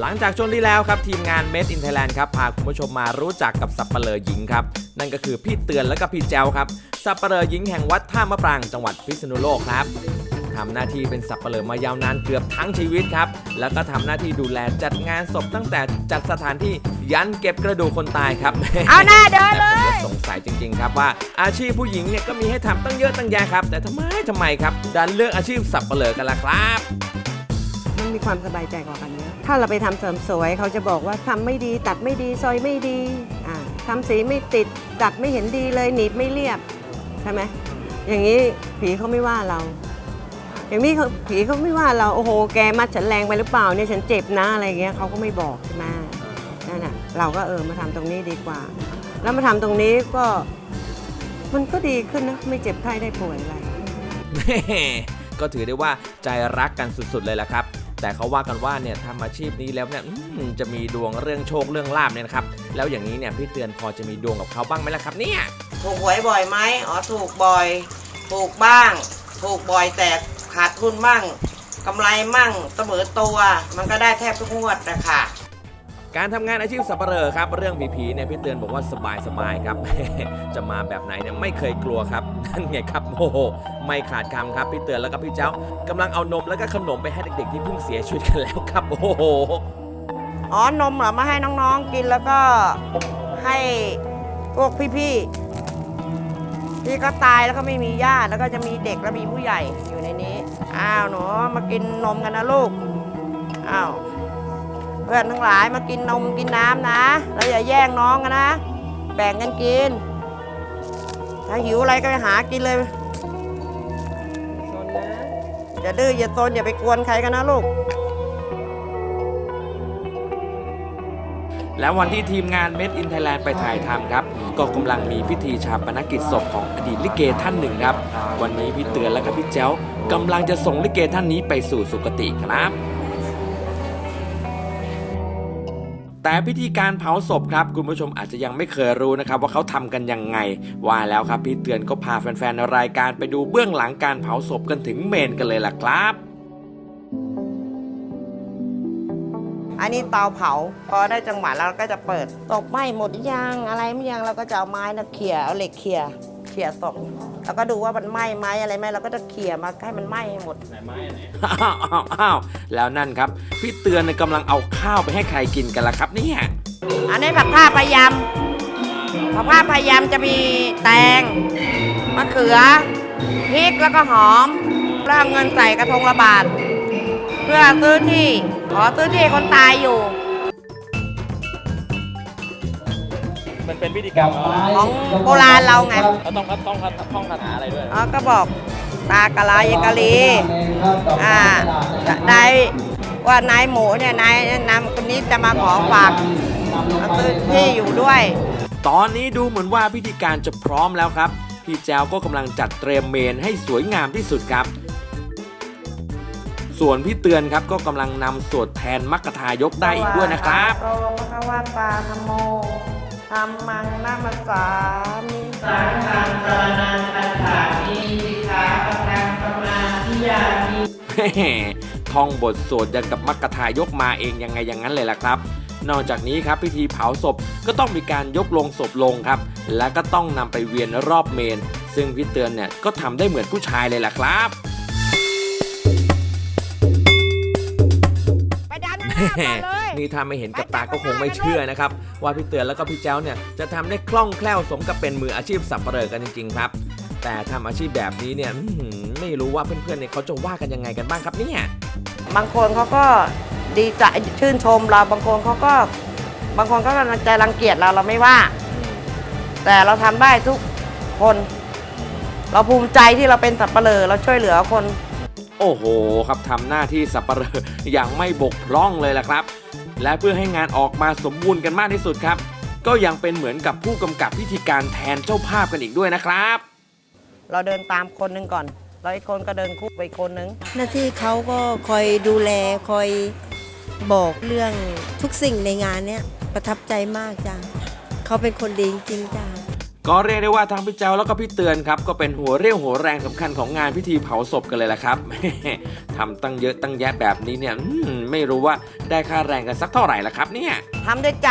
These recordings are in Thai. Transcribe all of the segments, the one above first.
หลังจากช่วงที่แล้วครับ ทีมงาน Made in Thailand ครับพาคุณผู้ชมมารู้จักกับสับเปลอหญิงครับ นั่นก็คือพี่เตือนและก็พี่แจวครับสับเปลอหญิงแห่งวัดท่ามะปรางจังหวัดพิษณุโลกครับทำหน้าที่เป็นสับเปลอมายาวนานเกือบทั้งชีวิตครับ แล้วก็ทำหน้าที่ดูแลจัดงานศพตั้งแต่จัดสถานที่ยันเก็บกระดูกคนตายครับเอาหน้าเดินแต่เลผมยก็สงสัยจริงๆ ครับว่า อาชีพผู้หญิงเนี่ยก็มีให้ทำตั้งเยอะตั้งแยะครับ แต่ทำไมทำไมครับดันเลือกอาชีพสับเปลอกันล่ะครับ มีความสบายใจกว่ากันเยอะถ้าเราไปทำเสริมสวยเขาจะบอกว่าทำไม่ดีตัดไม่ดีซอยไม่ดีอ่าทำสีไม่ติดตัดไม่เห็นดีเลยหนีบไม่เรียบใช่ไหมอย่างนี้ผีเขาไม่ว่าเรา อย่างนี้ผีเขาไม่ว่าเราโอ้โหแกมัดฉันแรงไปหรือเปล่าเนี่ยฉันเจ็บนะอะไรเงี้ยเขาก็ไม่บอกใช่ไหมนั่นน่ะเราก็เออมาทำตรงนี้ดีกว่า แล้วมาทำตรงนี้ก็มันก็ดีขึ้นนะไม่เจ็บไข้ได้ป่วยอะไรก็ถือได้ว่าใจรักกันสุดๆเลยล่ะครับ แต่เขาว่ากันว่าเนี่ยทำอาชีพนี้แล้วเนี่ยจะมีดวงเรื่องโชคเรื่องลาบเนี่ยนะครับ แล้วอย่างนี้เนี่ยพี่เตือนพอจะมีดวงกับเขาบ้างไหมล่ะครับเนี่ย ถูกหวยบ่อยไหมอ๋อถูกบ่อย ถูกบ้าง ถูกบ่อยแต่ขาดทุนบ้างกำไรมั่งเสมอตัว มันก็ได้แทบทุกงวดนะคะ การทำงานอาชีพสับเปลอครับ เรื่องผีๆเนี่ยพี่เตือนบอกว่าสบายๆครับ จะมาแบบไหนเนี่ยไม่เคยกลัวครับนั่นไงครับโอ้โหไม่ขาดคำครับพี่เตือนแล้วก็พี่เจ้ากำลังเอานมแล้วก็ขนมไปให้เด็กๆที่เพิ่งเสียชีวิตกันแล้วครับโอ้โหอ๋อนมเหรอมาให้น้องๆกินแล้วก็ให้พวกพี่ๆที่ก็ตายแล้วก็ไม่มีญาติแล้วก็จะมีเด็กและมีผู้ใหญ่อยู่ในนี้อ้าวหนูมากินนมกันนะลูกอ้าว เพื่อนทั้งหลายมากินนมกินน้ำนะ แล้วอย่าแย่งน้องกันนะ แบ่งกันกิน ถ้าหิวอะไรก็ไปหากินเลยอย่าดื้ออย่าซนอย่าไปกวนใครกันนะลูก แล้ววันที่ทีมงาน Made in Thailand ไปถ่ายทำครับ ก็กำลังมีพิธีชาปนกิจศพของอดีตลิเกท่านหนึ่งครับ วันนี้พี่เตือนและก็พี่แจ้วกำลังจะส่งลิเกท่านนี้ไปสู่สุคติครับ แต่พิธีการเผาศพครับ คุณผู้ชมอาจจะยังไม่เคยรู้นะครับว่าเขาทำกันยังไง ว่าแล้วครับพี่เตือนก็พาแฟนๆรายการไปดูเบื้องหลังการเผาศพกันถึงเมนกันเลยล่ะครับอันนี้เตาเผา พอได้จังหวะแล้วเราก็จะเปิดตกไหม้หมดยังอะไรไม่ยังเราก็จะเอาไม้นะเขี่ยเอาเหล็กเขี่ยเขี่ยตก แล้วก็ดูว่ามันไหม้ไหมอะไรไหมเราก็จะเขี่ยมาให้มันไหม้ให้หมดอ้าวอ้าวอ้าวแล้วนั่นครับ พี่เตือนเนี่ยกำลังเอาข้าวไปให้ใครกินกันล่ะครับเนี่ยอันนี้ผักผ้าพยายามผักผ้าพยายามจะมีแตงมะเขือพริกแล้วก็หอมแล้วเอาเงินใส่กระทงละบาท เพื่อซื้อที่ขอซื้อที่ให้คนตายอยู่ เป็นพิธีกรรมของโบราณเราไงเขาต้องต้องท่องคาถาอะไรด้วยอ๋อก็บอกตากะลายกะลีอ่านายว่านายหมูเนี่ยนายนำคนนี้จะมาขอฝากมาซื้อที่อยู่ด้วย ตอนนี้ดูเหมือนว่าพิธีการจะพร้อมแล้วครับ พี่แจวก็กำลังจัดเตรียมเมนให้สวยงามที่สุดครับ ส่วนพี่เตือนครับก็กำลังนำสวดแทนมัคคทายกได้อีกด้วยนะครับโตมะคะวะตาธรรมโม ธรรมังนามัสสามิสังฆังสรนังคัจฉามิสิกขาปะทังสมาธิยามิแหม่ท่องบทสวดยังกับมัคคทายกมาเองยังไงอย่างนั้นเลยล่ะครับ นอกจากนี้ครับพิธีเผาศพก็ต้องมีการยกลงศพลงครับ และก็ต้องนำไปเวียนรอบเมน ซึ่งพี่เตือนเนี่ยก็ทำได้เหมือนผู้ชายเลยล่ะครับไปดันหน้าก่อนเลย นี่ถ้าไม่เห็นกับตาก็คงไม่เชื่อนะครับ ว่าพี่เตือนแล้วก็พี่แจ้วเนี่ยจะทำได้คล่องแคล่วสมกับเป็นมืออาชีพสับเปลอกันจริงๆครับแต่ทำอาชีพแบบนี้เนี่ยอื้อหือไม่รู้ว่าเพื่อนๆเนี่ยเขาจะว่ากันยังไงกันบ้างครับเนี่ยบางคนเขาก็ดีใจชื่นชมเราบางคนเขาก็ บางคนก็จะรังเกียจเราเราไม่ว่า แต่เราทำได้ทุกคน เราภูมิใจที่เราเป็นสับปะเลอเราช่วยเหลือคน โอ้โห ครับทำหน้าที่สับเปลออย่างไม่บกพร่องเลยล่ะครับ และเพื่อให้งานออกมาสมบูรณ์กันมากที่สุดครับ ก็ยังเป็นเหมือนกับผู้กำกับพิธีการแทนเจ้าภาพกันอีกด้วยนะครับ เราเดินตามคนหนึงก่อนแล้วอีกคนก็เดินคู่ไปอีกคนนึงหน้าที่เขาก็คอยดูแลคอยบอกเรื่องทุกสิ่งในงานเนี้ยประทับใจมากจ้ะเขาเป็นคนดีจริงๆจ้ะ ก็เรียกได้ว่าทั้งพี่เจ้าแล้วก็พี่เตือนครับก็เป็นหัวเรี่ยวหัวแรงสำคัญของงานพิธีเผาศพกันเลยแหละครับทำตั้งเยอะตั้งแยะแบบนี้เนี่ยไม่รู้ว่าได้ค่าแรงกันสักเท่าไหร่ละครับเนี่ยทำด้วยใจ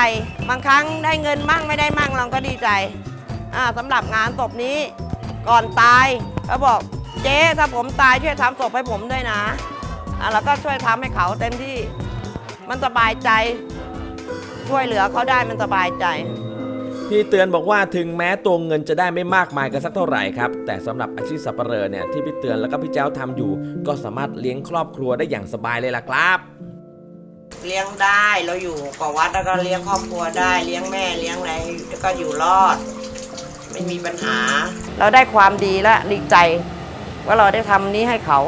บางครั้งได้เงินมั่งไม่ได้มั่งเราก็ดีใจอ่าสำหรับงานศพนี้ ก่อนตายเขาบอกเจ๊ถ้าผมตายช่วยทำศพให้ผมด้วยนะแล้วก็ช่วยทำให้เขาเต็มที่มันสบายใจ ช่วยเหลือเขาได้มันสบายใจ พี่เตือนบอกว่าถึงแม้ตัวเงินจะได้ไม่มากมายกันสักเท่าไหร่ครับ แต่สำหรับอาชีพสับปะเหร่อเนี่ยที่พี่เตือนแล้วก็พี่เจ้าทำอยู่ ก็สามารถเลี้ยงครอบครัวได้อย่างสบายเลยล่ะครับเลี้ยงได้เราอยู่กับวัดแล้วก็เลี้ยงครอบครัวได้เลี้ยงแม่เลี้ยงอะไรแล้วก็อยู่รอด ไม่มีปัญหา เราได้ความดีและดีใจ ว่าเราได้ทำนี้ให้เขา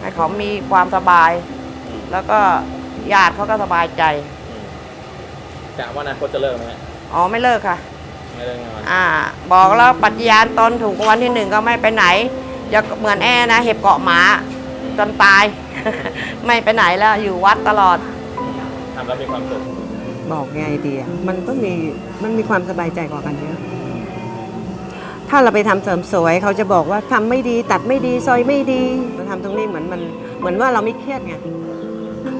ให้เขามีความสบาย แล้วก็ญาติเขาก็สบายใจกะว่าอนาคตจะเลิกไหมฮะ อ๋อไม่เลิกค่ะ ไม่เลิกแน่นอนอ่า บอกแล้วปฏิญาณตนถูกรางวันที่หนึ่งก็ไม่ไปไหนจะเหมือนแอนะ เห็บเกาะหมาจนตาย ไม่ไปไหนแล้วอยู่วัดตลอด ทำแล้วมีความสุขบอกไงดีอะมันก็มีมันมีความสบายใจกว่ากันเยอะ ถ้าเราไปทำเสริมสวยเขาจะบอกว่าทำไม่ดีตัดไม่ดีซอยไม่ดีเราทำตรงนี้เหมือนมันเหมือนว่าเราไม่เครียดไง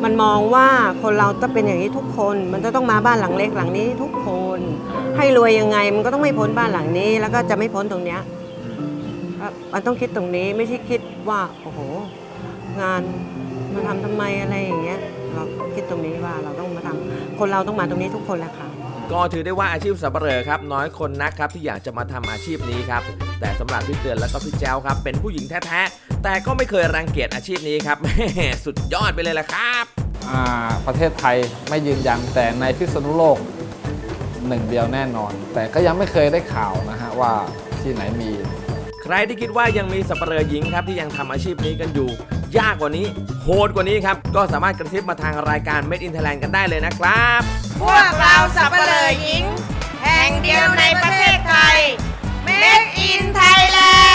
มันมองว่าคนเราต้องเป็นอย่างนี้ทุกคน มันจะต้องมาบ้านหลังเล็กหลังนี้ทุกคน ให้รวยยังไงมันก็ต้องไม่พ้นบ้านหลังนี้ แล้วก็จะไม่พ้นตรงเนี้ยมันต้องคิดตรงนี้ไม่ใช่คิดว่าโอ้โห งานมาทำทำไมอะไรอย่างเงี้ยเราคิดตรงนี้ว่าเราต้องมาทำคนเราต้องมาตรงนี้ทุกคนแหละค่ะก็ถือได้ว่าอาชีพสับเหร่อครับ น้อยคนนักครับที่อยากจะมาทำอาชีพนี้ครับ แต่สำหรับพี่เตือนแล้วก็พี่แจ้วครับ เป็นผู้หญิงแท้ๆ แต่ก็ไม่เคยรังเกียจอาชีพนี้ครับสุดยอดไปเลยละครับประเทศไทยไม่ยืนยันแต่ในพิษณุโลกหนึ่งเดียวแน่นอน แต่ก็ยังไม่เคยได้ข่าวนะฮะว่าที่ไหนมี ใครที่คิดว่ายังมีสัปเหร่อหญิงครับที่ยังทำอาชีพนี้กันอยู่ ยากกว่านี้ โหดกว่านี้ครับ ก็สามารถกระซิบมาทางรายการ Made in Thailand กันได้เลยนะครับ พวกเราสัปเปลยหญิง แห่งเดียวในประเทศไทย Made in Thailand